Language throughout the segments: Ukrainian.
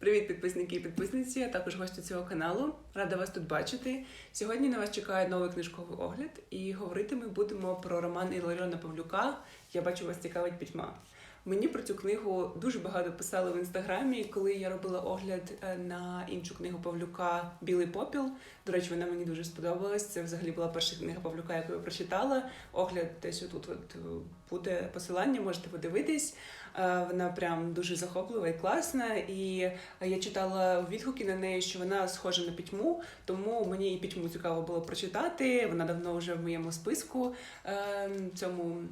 Привіт, підписники і підписниці, а також гості цього каналу. Рада вас тут бачити. Сьогодні на вас чекає новий книжковий огляд, і говорити ми будемо про роман Іларіона Павлюка Я бачу вас цікавить пітьма. Мені про цю книгу дуже багато писали в інстаграмі, коли я робила огляд е, на іншу книгу Павлюка Білий попіл. До речі, вона мені дуже сподобалась. Це взагалі була перша книга Павлюка, яку я прочитала. Огляд десь отут от буде посилання, можете подивитись. Е, Вона прям дуже захоплива і класна. І я читала відгуки на неї, що вона схожа на пітьму, тому мені і пітьму цікаво було прочитати. Вона давно вже в моєму списку е, цьому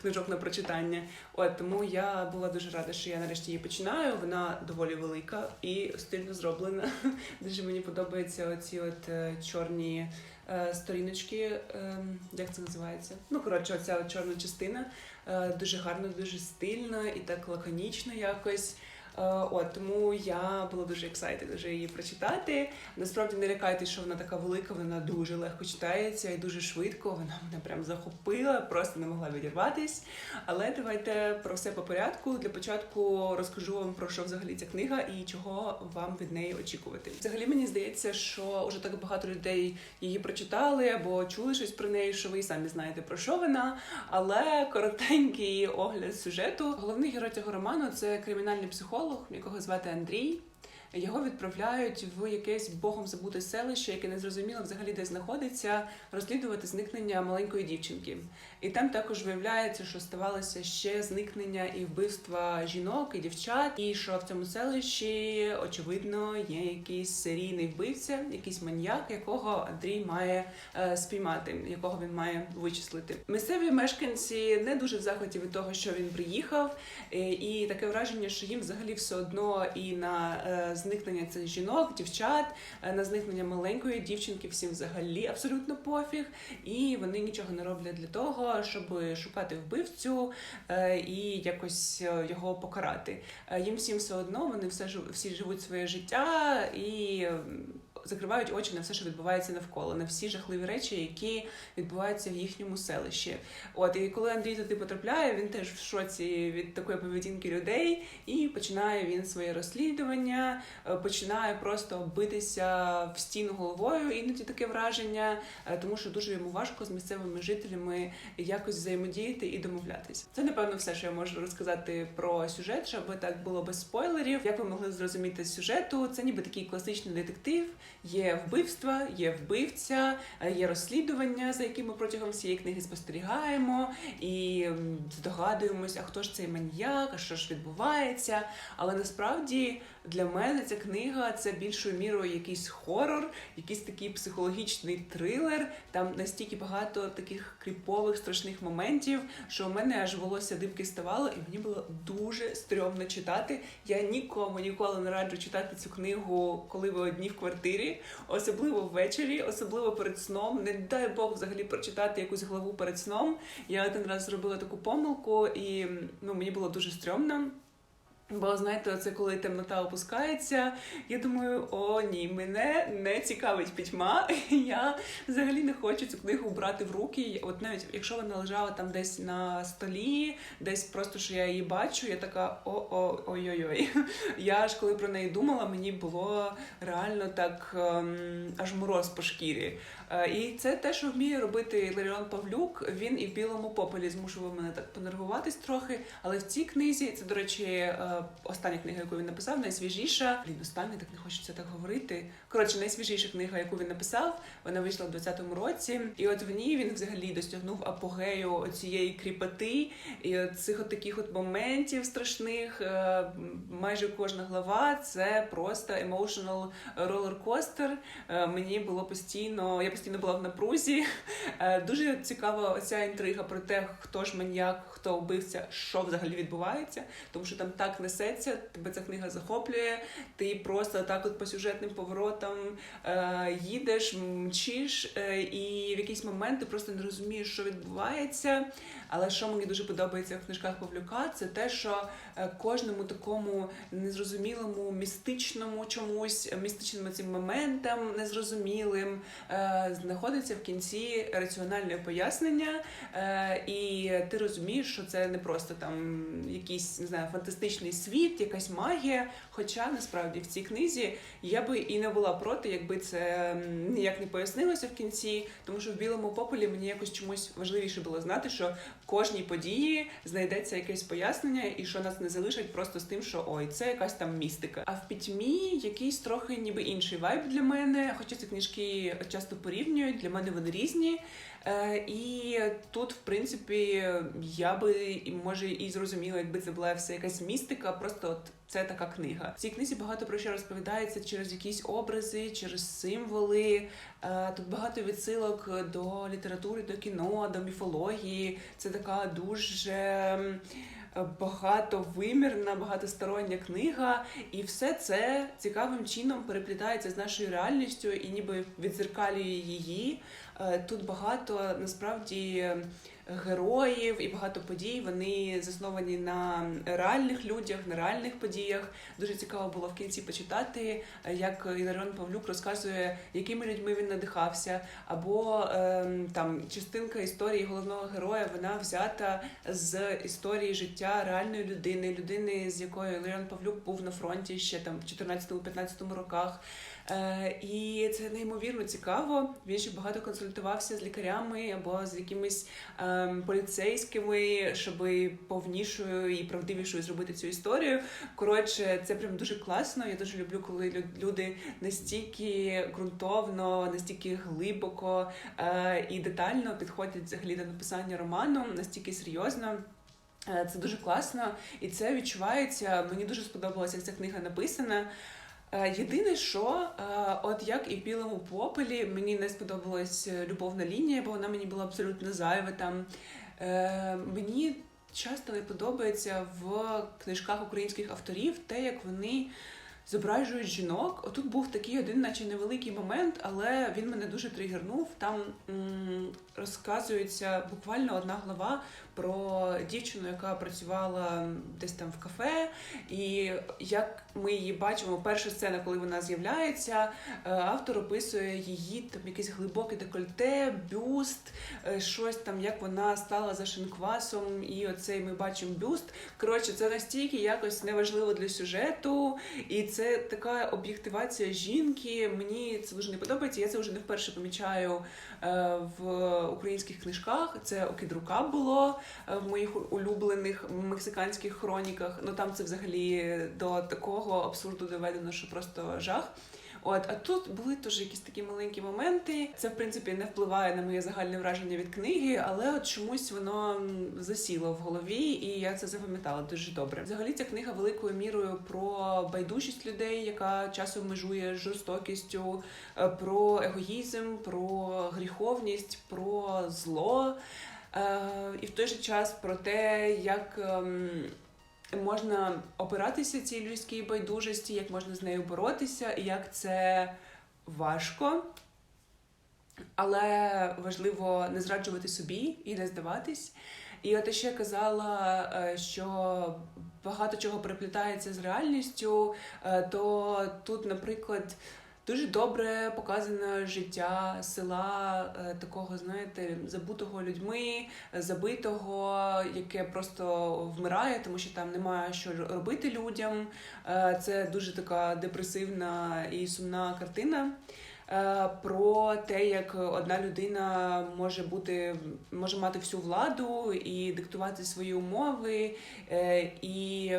книжок на прочитання. От тому я була дуже рада, що я нарешті її починаю. Вона доволі велика і стильно зроблена. Дуже мені подобаються оці от е, чорні е, сторіночки. е, Як це називається? Ну коротше, оця чорна частина. Дуже гарно, дуже стильно і так лаконічно якось. Е, От тому я була дуже excited вже її прочитати. Насправді не лякайтесь, що вона така велика, вона дуже легко читається і дуже швидко. Вона мене прям захопила, просто не могла відірватись. Але давайте про все по порядку. Для початку розкажу вам про що взагалі ця книга і чого вам від неї очікувати. Взагалі мені здається, що вже так багато людей її прочитали або чули щось про неї, що ви і самі знаєте про що вона. Але коротенький огляд сюжету. Головний герой цього роману це кримінальний психолог, якого звати Андрій. Його відправляють в якесь богом забуте селище, яке незрозуміло взагалі де знаходиться, розслідувати зникнення маленької дівчинки. І там також виявляється, що ставалося ще зникнення і вбивства жінок і дівчат, і що в цьому селищі очевидно є якийсь серійний вбивця, якийсь маньяк, якого Андрій має е, спіймати, якого він має вичислити. Місцеві мешканці не дуже в захваті від того, що він приїхав, е, і таке враження, що їм взагалі все одно і на е, зникнення цих жінок, дівчат, е, на зникнення маленької дівчинки, всім взагалі абсолютно пофіг, і вони нічого не роблять для того, щоб шукати вбивцю е, і якось е, його покарати. Їм всім все одно вони все всі живуть своє життя і. Закривають очі на все, що відбувається навколо, на всі жахливі речі, які відбуваються в їхньому селищі. От і коли Андрій туди потрапляє, він теж в шоці від такої поведінки людей, і починає він своє розслідування, е, починає просто битися в стіну головою. Іноді таке враження, е, тому що дуже йому важко з місцевими жителями якось взаємодіяти і домовлятись. Це напевно все, що я можу розказати про сюжет, щоб так було без спойлерів. Як ви могли зрозуміти сюжету, це ніби такий класичний детектив. Є вбивства, є вбивця, є розслідування, за якими протягом всієї книги спостерігаємо і здогадуємося, а хто ж цей маньяк, а що ж відбувається. Але насправді для мене ця книга це більшою мірою якийсь хорор, якийсь такий психологічний трилер. Там настільки багато таких кріпових страшних моментів, що у мене аж волосся дибки ставало, і мені було дуже стрьомно читати. Я нікому ніколи не раджу читати цю книгу, коли ви одні в квартирі, особливо ввечері, особливо перед сном. Не дай Бог взагалі прочитати якусь главу перед сном. Я один раз зробила таку помилку, і ну мені було дуже стрьомно. Бо знаєте, це коли темнота опускається, я думаю, о ні, мене не цікавить пітьма. Я взагалі не хочу цю книгу брати в руки. От навіть якщо вона лежала там десь на столі, десь просто що я її бачу, я така о-о, ой-ой-ой. Я ж коли про неї думала, мені було реально так ем, аж мороз по шкірі. Е, І це те, що вміє робити Ларіон Павлюк. Він і в білому попелі змушував мене так понервуватись трохи. Але в цій книзі, це, до речі, е, остання книга, яку він написав, найсвіжіша. Блін, остання, так не хочеться так говорити. Коротше, найсвіжіша книга, яку він написав, вона вийшла в 20-му році. І от в ній він взагалі досягнув апогею цієї кріпоти і цих от таких от моментів страшних. Е, Майже кожна глава це просто emotional ролер-костер. Е, Мені було постійно, я постійно була в напрузі. Е, Дуже цікава оця інтрига про те, хто ж маньяк, хто вбивця, що взагалі відбувається, тому що там так несеться, тебе ця книга захоплює. Ти просто так, от по сюжетним поворотам е, їдеш, мчиш, е, і в якийсь момент ти просто не розумієш, що відбувається. Але що мені дуже подобається в книжках Павлюка, це те, що е, кожному такому незрозумілому, містичному чомусь, містичним цим моментам незрозумілим е, знаходиться в кінці раціональне пояснення, е, і ти розумієш, що це не просто там якийсь не знаю, фантастичний світ, якась магія. Хоча насправді в цій книзі я би і не була проти, якби це ніяк не пояснилося в кінці, тому що в білому пополі мені якось чомусь важливіше було знати, що кожній події знайдеться якесь пояснення, і що нас не залишать просто з тим, що ой, це якась там містика. А в пітьмі якийсь трохи ніби інший вайб для мене, хоча ці книжки часто порівнюють, для мене вони різні. Е, і тут, в принципі, я би може і зрозуміла, якби це була все якась містика, просто от це така книга. В цій книзі багато про що розповідається через якісь образи, через символи. Е, Тут багато відсилок до літератури, до кіно, до міфології. Це така дуже. Багатовимірна, багатостороння книга, і все це цікавим чином переплітається з нашою реальністю і ніби відзеркалює її. Е, Тут багато насправді героїв і багато подій. Вони засновані на реальних людях, на реальних подіях. Дуже цікаво було в кінці почитати, як Іларіон Павлюк розказує, якими людьми він надихався, або ем, там частинка історії головного героя вона взята з історії життя реальної людини, людини, з якою Іларіон Павлюк був на фронті ще там в 14-15 роках. Е, і це неймовірно цікаво. Він ще багато консультувався з лікарями або з якимись ем, поліцейськими, щоб повнішою і правдивішою зробити цю історію. Коротше, це прям дуже класно. Я дуже люблю, коли люди настільки ґрунтовно, настільки глибоко е, і детально підходять взагалі до написання роману, настільки серйозно. Е, Це дуже класно, і це відчувається. Мені дуже сподобалася, ця книга написана. Е, Єдине, що е, от як і в білому попелі, мені не сподобалась е, любовна лінія, бо вона мені була абсолютно зайва там. Мені часто не подобається в книжках українських авторів те, як вони зображують жінок. Отут був такий один, наче невеликий момент, але він мене дуже тригернув. Там м, розказується буквально одна глава про дівчину, яка працювала десь там в кафе, і як ми її бачимо, перша сцена, коли вона з'являється, е, автор описує її там якесь глибоке декольте, бюст, е, щось там, як вона стала за шинквасом, і оцей ми бачимо бюст. Коротше, це настільки якось неважливо для сюжету, і це така об'єктивація жінки. Мені це дуже не подобається. Я це вже не вперше помічаю е, в українських книжках. Це кідрука було е, в моїх улюблених мексиканських хроніках. Ну там це взагалі до такого абсурду доведено, що просто жах. От, а тут були теж якісь такі маленькі моменти. Це в принципі не впливає на моє загальне враження від книги, але от чомусь воно засіло в голові, і я це запам'ятала дуже добре. Взагалі, ця книга великою мірою про байдужість людей, яка часом межує з жорстокістю, е, про егоїзм, про гріховність, про зло. Е, І в той же час про те, як ем, можна опиратися цій людській байдужості, як можна з нею боротися, і як це важко. Але важливо не зраджувати собі і не здаватись. І от я ще казала, е, що багато чого переплітається з реальністю, е, то тут, наприклад, дуже добре показане життя села, е, такого, знаєте, забутого людьми, забитого, яке просто вмирає, тому що там немає що робити людям. Е, Це дуже така депресивна і сумна картина. Е, Про те, як одна людина може бути, може мати всю владу і диктувати свої умови, е, і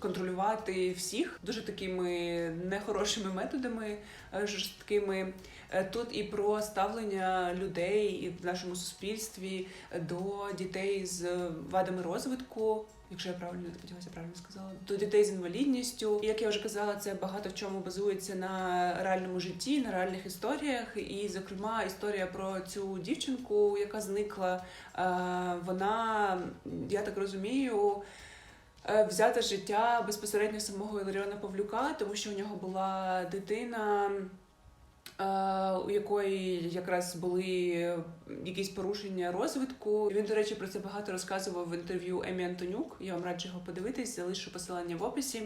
контролювати всіх дуже такими нехорошими методами, е, жорсткими. Тут і про ставлення людей і в нашому суспільстві до дітей з вадами розвитку. Якщо я правильно сподіваюся, правильно сказала, до дітей з інвалідністю. І як я вже казала, це багато в чому базується на реальному житті, на реальних історіях. І, зокрема, історія про цю дівчинку, яка зникла. е, Вона, я так розумію, е, взята життя безпосередньо самого Іларіона Павлюка, тому що у нього була дитина. Е, У якої якраз були якісь порушення розвитку. Він, до речі, про це багато розказував в інтерв'ю Емі Антонюк. Я вам раджу його подивитись, залишу посилання в описі.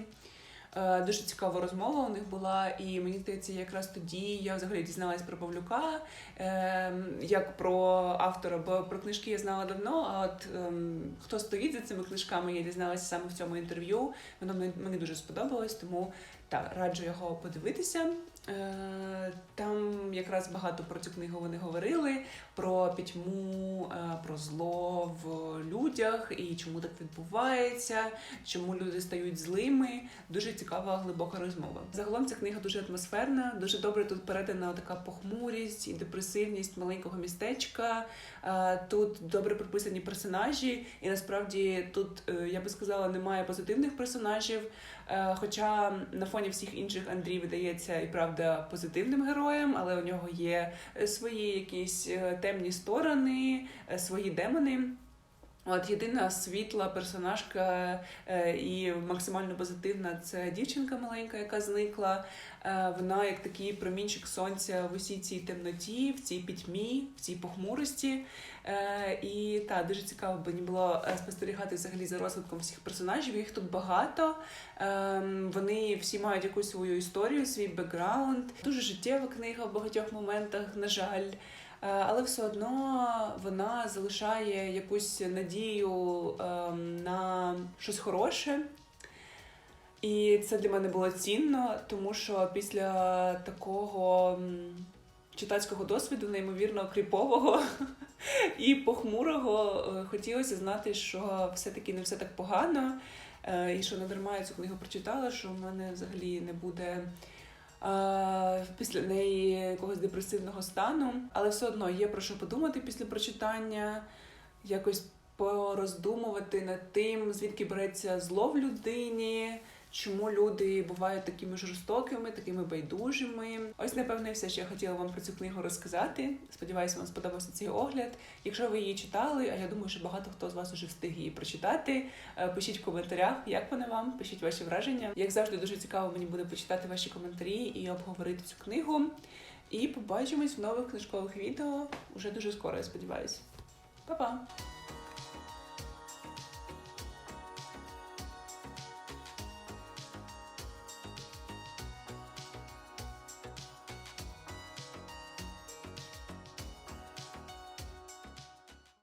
Е, Дуже цікава розмова у них була, і мені здається, якраз тоді я взагалі дізналась про Павлюка е, як про автора, бо про книжки я знала давно. А от ем, хто стоїть за цими книжками, я дізналася саме в цьому інтерв'ю. Воно мені, дуже сподобалось, тому так раджу його подивитися. Е, Там якраз багато про цю книгу вони говорили, про пітьму, е, про зло в людях і чому так відбувається, чому люди стають злими. Дуже цікава глибока розмова. Загалом ця книга дуже атмосферна, дуже добре тут передана така похмурість і депресивність маленького містечка. Е, Тут добре прописані персонажі, і насправді тут е, я би сказала, немає позитивних персонажів. Хоча на фоні всіх інших Андрій видається і правда позитивним героєм, але нього є е, свої якісь е, темні сторони, е, свої демони. От єдина світла персонажка е, і максимально позитивна це дівчинка маленька, яка зникла. Е, вона як такий промінчик сонця в усій цій темноті, в цій пітьмі, в цій похмурості. Е, і так, дуже цікаво мені було спостерігати взагалі за розвитком всіх персонажів. Їх тут багато. Ем, Вони всі мають якусь свою історію, свій бекграунд. Дуже життєва книга в багатьох моментах, на жаль. Е, Але все одно вона залишає якусь надію ем, на щось хороше. І це для мене було цінно, тому що після такого читацького досвіду, неймовірно кріпового і похмурого, е, хотілося знати, що все-таки не все так погано, е, і що не дарма я цю книгу прочитала, що в мене взагалі не буде після неї якогось депресивного стану. Але все одно є про що подумати після прочитання, якось пороздумувати над тим, звідки береться зло в людині. Чому люди бувають такими жорстокими, такими байдужими? Ось напевно все, що я хотіла вам про цю книгу розказати. Сподіваюся, вам сподобався цей огляд. Якщо ви її читали, а я думаю, що багато хто з вас уже встиг її прочитати. е, Пишіть в коментарях, як вона вам, пишіть ваші враження. Як завжди, дуже цікаво мені буде почитати ваші коментарі і обговорити цю книгу. І побачимось в нових книжкових відео уже дуже скоро, я сподіваюся. Па-па!